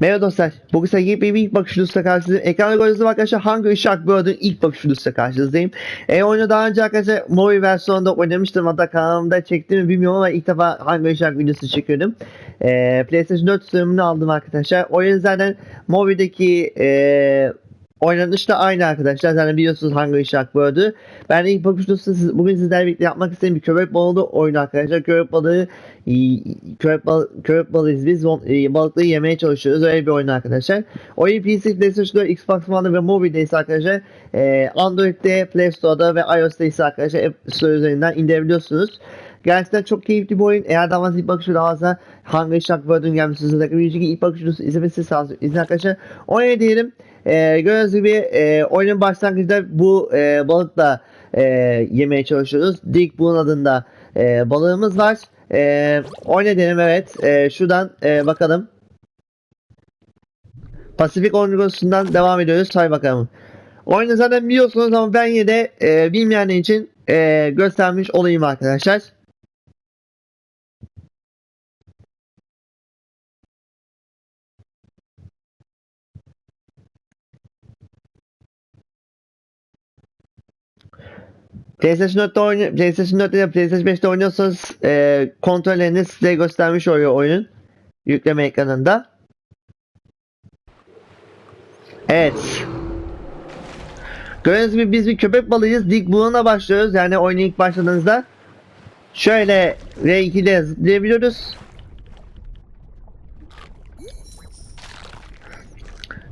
Merhaba dostlar. Bugün size yepyeni bir ilk bakış videosuyla karşınızdayım. Ekranda gördüğünüz gibi arkadaşlar Hunger Shark Bird'ün ilk bakış videosuyla karşınızdayım. E, oyunu daha önce arkadaşlar Mobi versiyonunda oynamıştım. Hatta kanalımda çektim mi bilmiyorum ama ilk defa Hunger Shark videosu çekiyordum. E, PlayStation 4 sürümünü aldım arkadaşlar. Oyun zaten Mobi'deki e, oynanış da aynı arkadaşlar. Zaten biliyorsunuz Hunger Shark Bird'ü. Ben ilk bakış videosu siz, bugün sizlerle birlikte yapmak istediğim bir köpek balığı oyunu arkadaşlar. Köpek balığı köpek, bal köpek balığıyız biz. E, Balıkları yemeye çalışıyoruz. Öyle bir oyun arkadaşlar. Oyun PC, PlayStation 4, Xbox One ve Mobile'de ise arkadaşlar e, Android'de, Play Store'da ve iOS'ta ise arkadaşlar App Store üzerinden indirebiliyorsunuz. Gerçekten çok keyifli bir oyun. Eğer daha fazla ilk fazla Hunger Shark Bird'ün gelmesi hızındaki bir önceki ilk bakış videosu izlemesi sağ izin arkadaşlar. Oynayın diyelim. E, gördüğünüz gibi e, oyunun başlangıcında bu e, balıkla e, yemeye çalışıyoruz. Dick Boon adında e, balığımız var. E, oyna diyelim evet. E, şuradan e, bakalım. Pasifik Omnigosu'ndan devam ediyoruz. Say bakalım. Oyunu zaten biliyorsunuz ama ben yine de e, bilmeyenler için e, göstermiş olayım arkadaşlar. PlayStation 4'te oynuyor, PlayStation 4'te ya PlayStation 5'te oynuyorsanız e, kontrollerini size göstermiş oluyor oyunun yükleme ekranında. Evet. Gördüğünüz gibi biz bir köpek balığıyız. Dik bulana başlıyoruz. Yani oyuna ilk başladığınızda. Şöyle R2 ile zıplayabiliyoruz.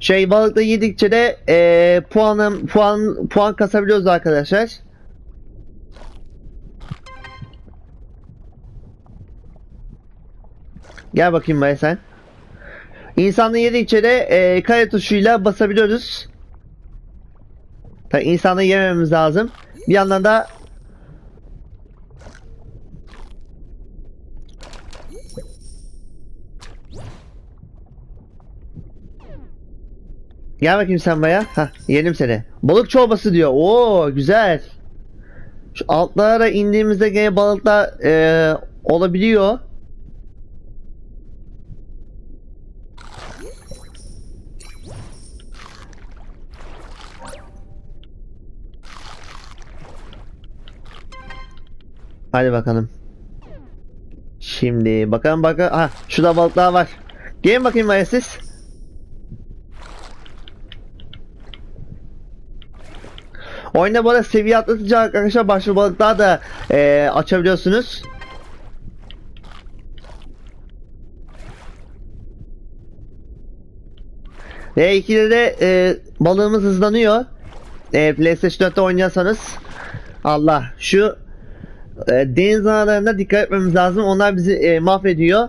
Şey balıkla yedikçe de e, puanım puan puan kasabiliyoruz arkadaşlar. Gel bakayım buraya sen. İnsanlı yedikçe de e, kare tuşuyla basabiliyoruz. Tabii insanı yemememiz lazım. Bir yandan da Gel bakayım sen baya. Hah yedim seni. Balık çorbası diyor. Oo güzel. Şu altlara indiğimizde gene balıklar e, olabiliyor. Hadi bakalım. Şimdi bakalım bakalım. Ha şurada balıklar var. Gelin bakayım buraya siz. Oyunda bu arada seviye atlatıcı arkadaşlar başka balıklar da eee, açabiliyorsunuz. Ve 2'de de eee, balığımız hızlanıyor. Eee PlayStation 4'te oynuyorsanız. Allah şu e, deniz analarına dikkat etmemiz lazım. Onlar bizi e, mahvediyor.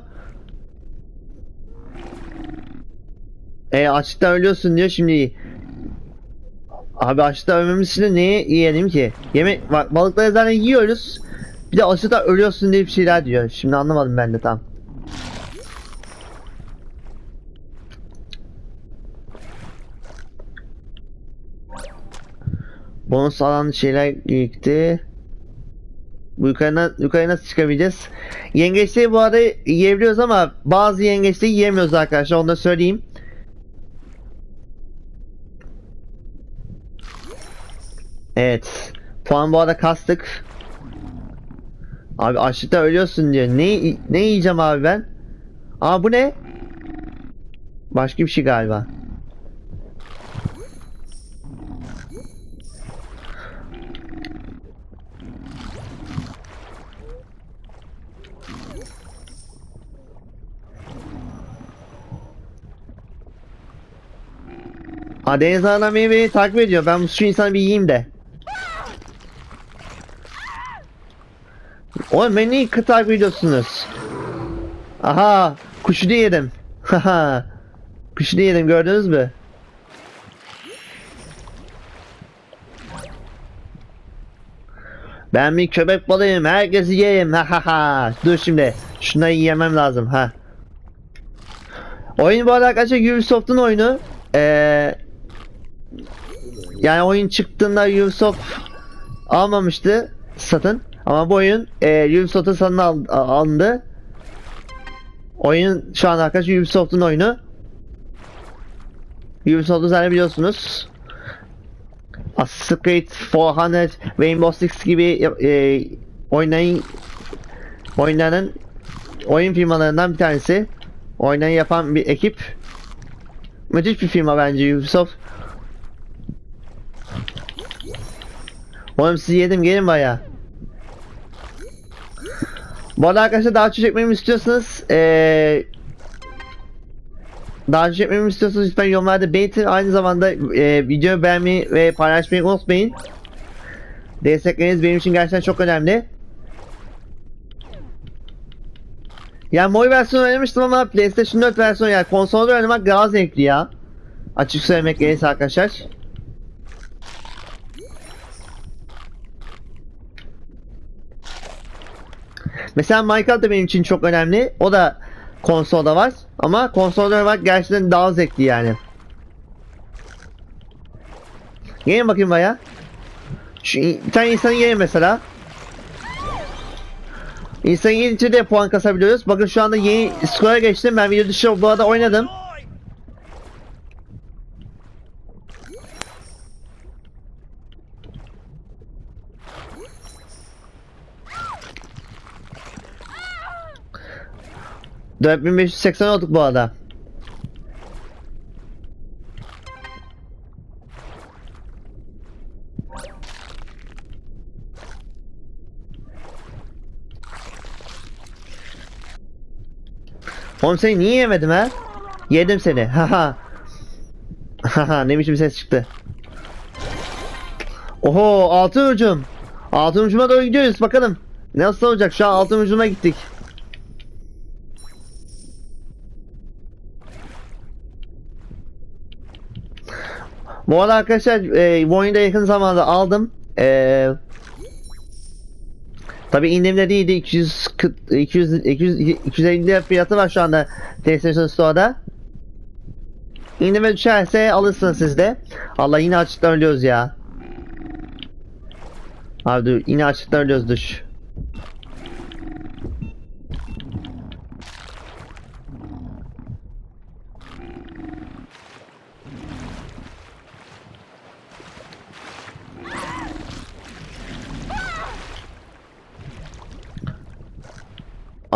E, açlıktan ölüyorsun diyor şimdi. Abi açlıktan ölmemiz için de neye yiyelim ki? Yemek bak balıkları zaten yiyoruz. Bir de açlıktan ölüyorsun diye bir şeyler diyor. Şimdi anlamadım ben de tam. Bonus alan şeyler gitti. Bu yukarıdan, yukarı nasıl çıkabileceğiz? Yengeçleri bu arada yiyebiliyoruz ama bazı yengeçleri yiyemiyoruz arkadaşlar. Onu da söyleyeyim. Evet. Puan bu arada kastık. Abi açlıkta ölüyorsun diyor. Ne, ne yiyeceğim abi ben? Aa bu ne? Başka bir şey galiba. Deniz anam beni, beni takip ediyor. Ben şu insanı bir yiyeyim de. Oğlum beni niye takip ediyorsunuz? Aha kuşu da yedim. Haha. kuşu da yedim gördünüz mü? Ben bir köpek balığıyım. Herkesi yerim. Ha ha ha. Dur şimdi. Şunları yemem lazım. Ha. Oyun bu arada arkadaşlar Ubisoft'un oyunu. Ee, yani oyun çıktığında Ubisoft almamıştı satın. Ama bu oyun e, Ubisoft'un satın al- alındı. Oyun şu an arkadaşlar Ubisoft'un oyunu. Ubisoft'u zaten biliyorsunuz. Assassin's Creed 400, Rainbow Six gibi e, oynayın oynanan oyun firmalarından bir tanesi. Oynayı yapan bir ekip. Müthiş bir firma bence Ubisoft. Oğlum sizi yedim gelin baya. Bu arada arkadaşlar daha çok çekmemi istiyorsanız eee daha çok çekmemi istiyorsanız lütfen yorumlarda belirtin. Aynı zamanda eee videoyu beğenmeyi ve paylaşmayı unutmayın. Destekleriniz benim için gerçekten çok önemli. Yani Moy versiyonu oynamıştım ama PlayStation 4 versiyonu yani konsolda oynamak daha zevkli ya. Açık söylemek gerekirse arkadaşlar. Mesela Minecraft da benim için çok önemli. O da konsolda var. Ama konsolda oynamak gerçekten daha zevkli yani. Gelin bakayım baya. Şu bir tane insanı yiyelim mesela. İnsan yedince de puan kasabiliyoruz. Bakın şu anda yeni skora geçtim. Ben video dışı bu arada oynadım. Dört bin beş yüz seksen olduk bu arada. Oğlum seni niye yemedim ha? Yedim seni. Haha. Haha ne biçim ses çıktı. Oho altın ucum. Altın ucuma doğru gidiyoruz bakalım. Nasıl olacak şu an altın ucuma gittik. Bu arada arkadaşlar e, bu oyunu da yakın zamanda aldım. E, Tabi indirimde değildi 200 200 200 250 lira fiyatı var şu anda PlayStation Store'da. İndirime düşerse alırsınız siz de. Allah yine açıktan ölüyoruz ya. Abi dur yine açıktan ölüyoruz düş.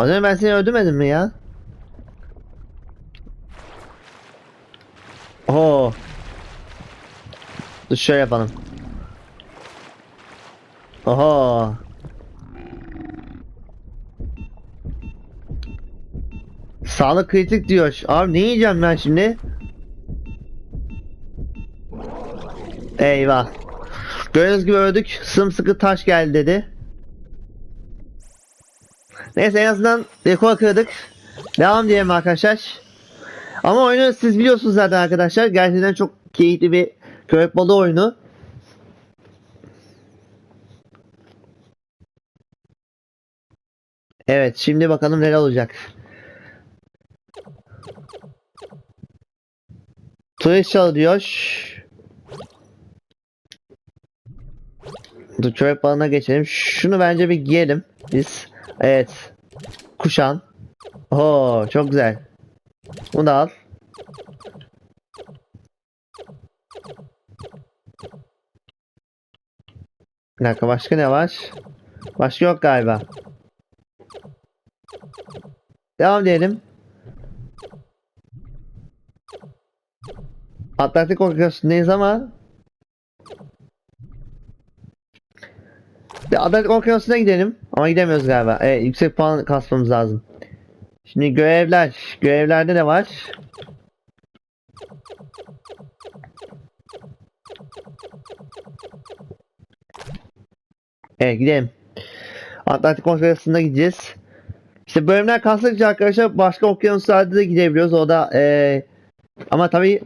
Az önce ben seni öldürmedim mi ya? Oo. Dur şöyle yapalım. Oho. Sağlık kritik diyor. Abi ne yiyeceğim ben şimdi? Eyvah. Gördüğünüz gibi öldük. Sımsıkı taş geldi dedi. Neyse en azından rekor kırdık. Devam diyelim arkadaşlar. Ama oyunu siz biliyorsunuz zaten arkadaşlar. Gerçekten çok keyifli bir köpek balığı oyunu. Evet şimdi bakalım neler olacak. Turist çal diyor. Dur köpek balığına geçelim. Şunu bence bir giyelim biz. Evet. Kuşan. Oo çok güzel. Bunu da al. Bir dakika başka ne var? Başka yok galiba. Devam diyelim. Atlantik Okyanusu'ndayız ama Adalet Okyanusu'na gidelim. Ama gidemiyoruz galiba. Evet, yüksek puan kasmamız lazım. Şimdi görevler. Görevlerde ne var? Evet gidelim. Atlantik Okyanusu'na gideceğiz. İşte bölümler kastıkça arkadaşlar başka okyanuslarda da gidebiliyoruz. O da eee ama tabii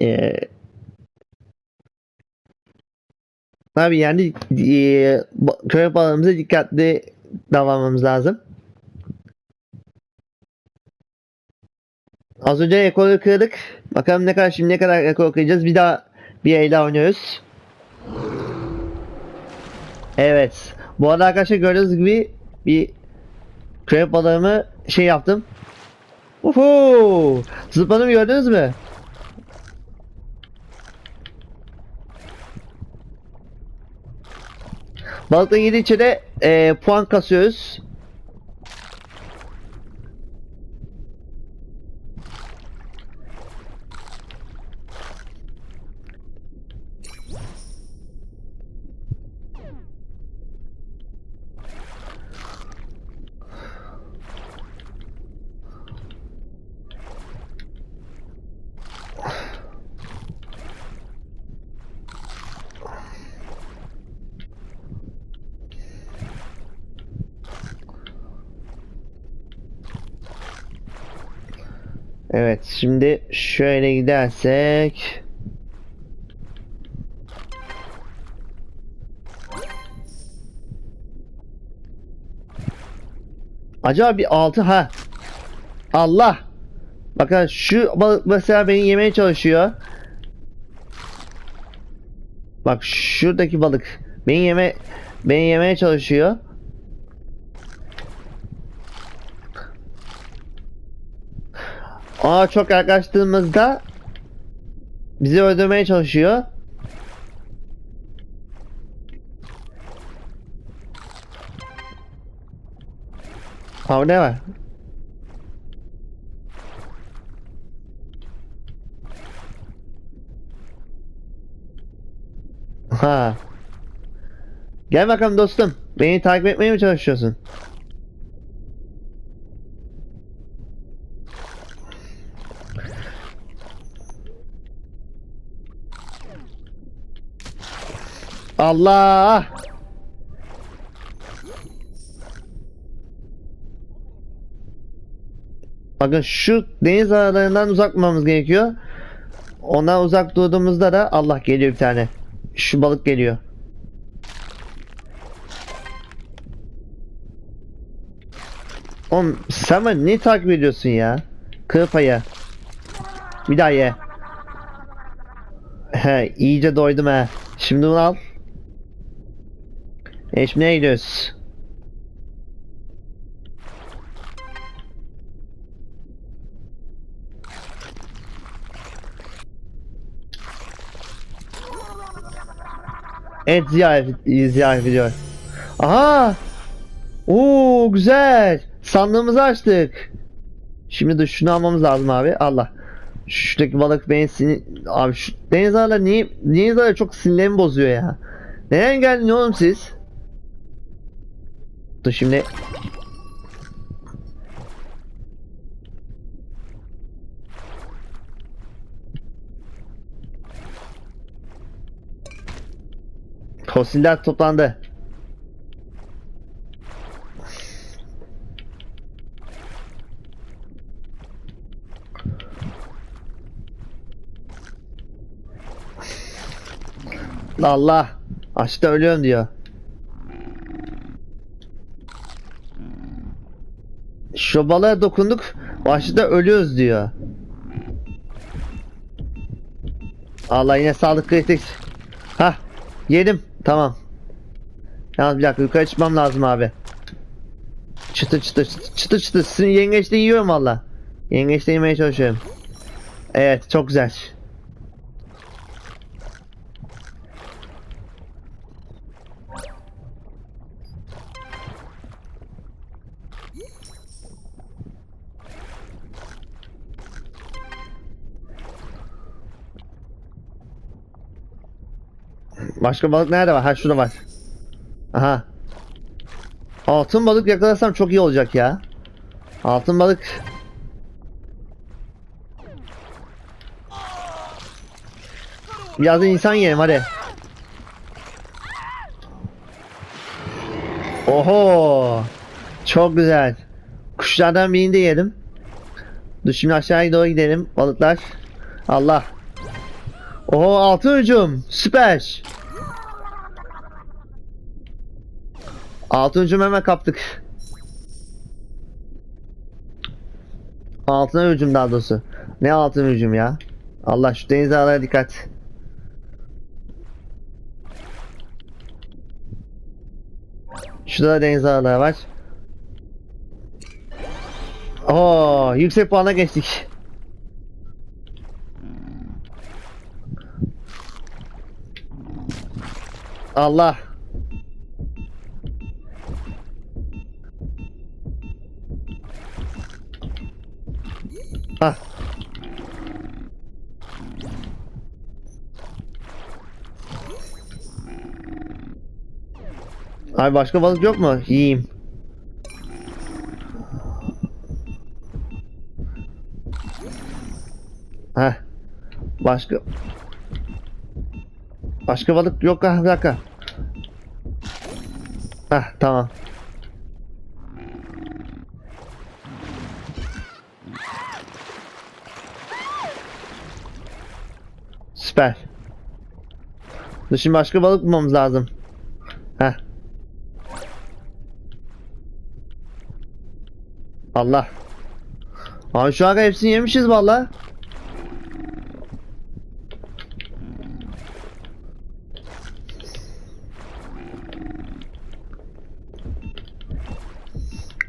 eee Tabii yani eee köpek balığımıza dikkatli davranmamız lazım. Az önce rekoru kırdık. Bakalım ne kadar şimdi ne kadar rekor kıracağız. Bir daha bir el daha oynuyoruz. Evet. Bu arada arkadaşlar gördüğünüz gibi bir köpek balığımı şey yaptım. Uhu! Zıpladım gördünüz mü? Balıkla yedikçe de e, puan kasıyoruz. Evet şimdi şöyle gidersek. Acaba bir altı ha. Allah. Bakın şu balık mesela beni yemeye çalışıyor. Bak şuradaki balık beni yeme beni yemeye çalışıyor Aa çok yaklaştığımızda bizi öldürmeye çalışıyor. Ha ne var? Ha. Gel bakalım dostum. Beni takip etmeye mi çalışıyorsun? Allah! Bakın şu deniz aralarından uzak durmamız gerekiyor. Ondan uzak durduğumuzda da Allah geliyor bir tane. Şu balık geliyor. Oğlum sen beni ne takip ediyorsun ya? Kırpaya. Bir daha ye. He iyice doydum he. Şimdi bunu al. E şimdi nereye gidiyoruz? Evet ziyaret, ziyaret ediyor. Aha! Oo güzel. Sandığımızı açtık. Şimdi de şunu almamız lazım abi. Allah. Şuradaki balık beni. Abi şu deniz ağları niye... Deniz ağları çok sinirlerimi bozuyor ya. Neden geldin oğlum siz? Dur şimdi... Fosiller toplandı. Allah. Açta ölüyorum diyor. Şu balığa dokunduk. Açta ölüyoruz diyor. Allah yine sağlık kritik. Hah. Yedim. Tamam. Yalnız bir dakika yukarı çıkmam lazım abi. Çıtır çıtır çıtır çıtır çıtır. Sizin yengeçte yiyorum valla. Yengeçte yemeye çalışıyorum. Evet çok güzel. Başka balık nerede var? Ha şurada var. Aha. Altın balık yakalasam çok iyi olacak ya. Altın balık. Biraz da insan yiyelim hadi. Oho. Çok güzel. Kuşlardan birini de yiyelim. Dur şimdi aşağıya doğru gidelim. Balıklar. Allah. Oho altın hücum. Süper. Altın hücum hemen kaptık. Altın hücum daha doğrusu. Ne altın hücum ya? Allah şu deniz ağlara dikkat. Şurada da deniz ağları var. Oo, yüksek puana geçtik. Allah. Hah. Abi başka balık yok mu? Yiyeyim. Heh. Başka Başka balık yok ha bir dakika. Heh tamam. Süper. Şimdi başka balık bulmamız lazım. Heh. Allah. Abi şu an hepsini yemişiz valla.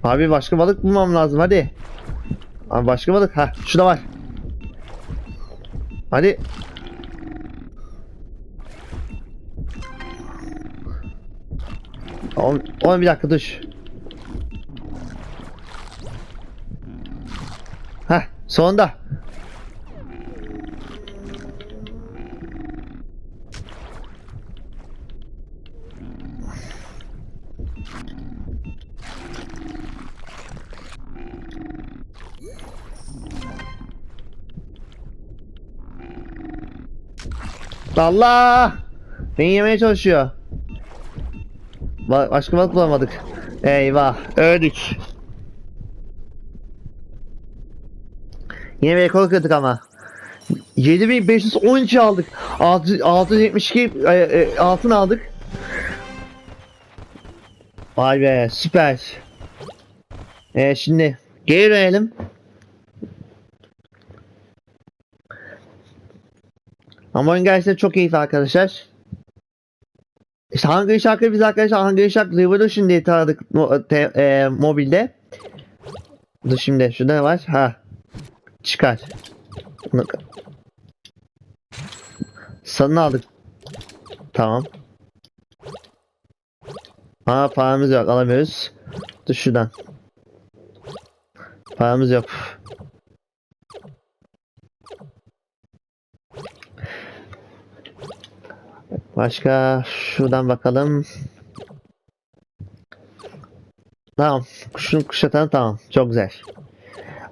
Abi başka balık bulmam lazım hadi. Abi başka balık ha şu da var. Hadi. Oğlum bir dakika dur. Heh sonunda. Allah! Beni yemeye çalışıyor. Ba- başka balık bulamadık. Eyvah, öldük. Yine bir ekol kırdık ama. 7513 aldık. 6, 672 e, e, altın aldık. Vay be süper. E, şimdi geri dönelim. Oyun gerçekten çok keyifli arkadaşlar. İşte hangi şarkı biz arkadaşlar hangi şarkı Revolution diye taradık mo- te- e, mobilde. Dur şimdi şurada ne var? Ha. Çıkar. Sanını aldık. Tamam. Ha paramız yok alamıyoruz. Dur şuradan. Paramız yok. Başka şuradan bakalım. Tamam. Kuşun kuşatan tamam. Çok güzel.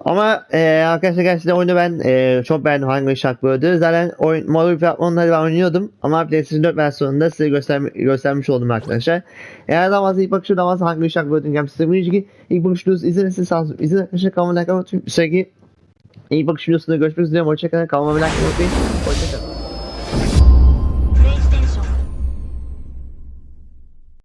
Ama e, arkadaşlar gerçekten oyunu ben e, çok beğendim hangi şarkı böldü. Zaten oyun, mobil platformları ben oynuyordum. Ama PlayStation 4 versiyonunda size göstermi, göstermiş oldum arkadaşlar. Eğer daha fazla ilk bakışı daha fazla hangi şarkı böldüğünü gelmek istedim. ki ilk bakış videosu izlediyseniz sağ olsun. İzleyin arkadaşlar kanalıma like unutmayın. Sonraki ilk bakış videosunda görüşmek üzere. Hoşçakalın. Kanalıma like unutmayın. Hoşçakalın.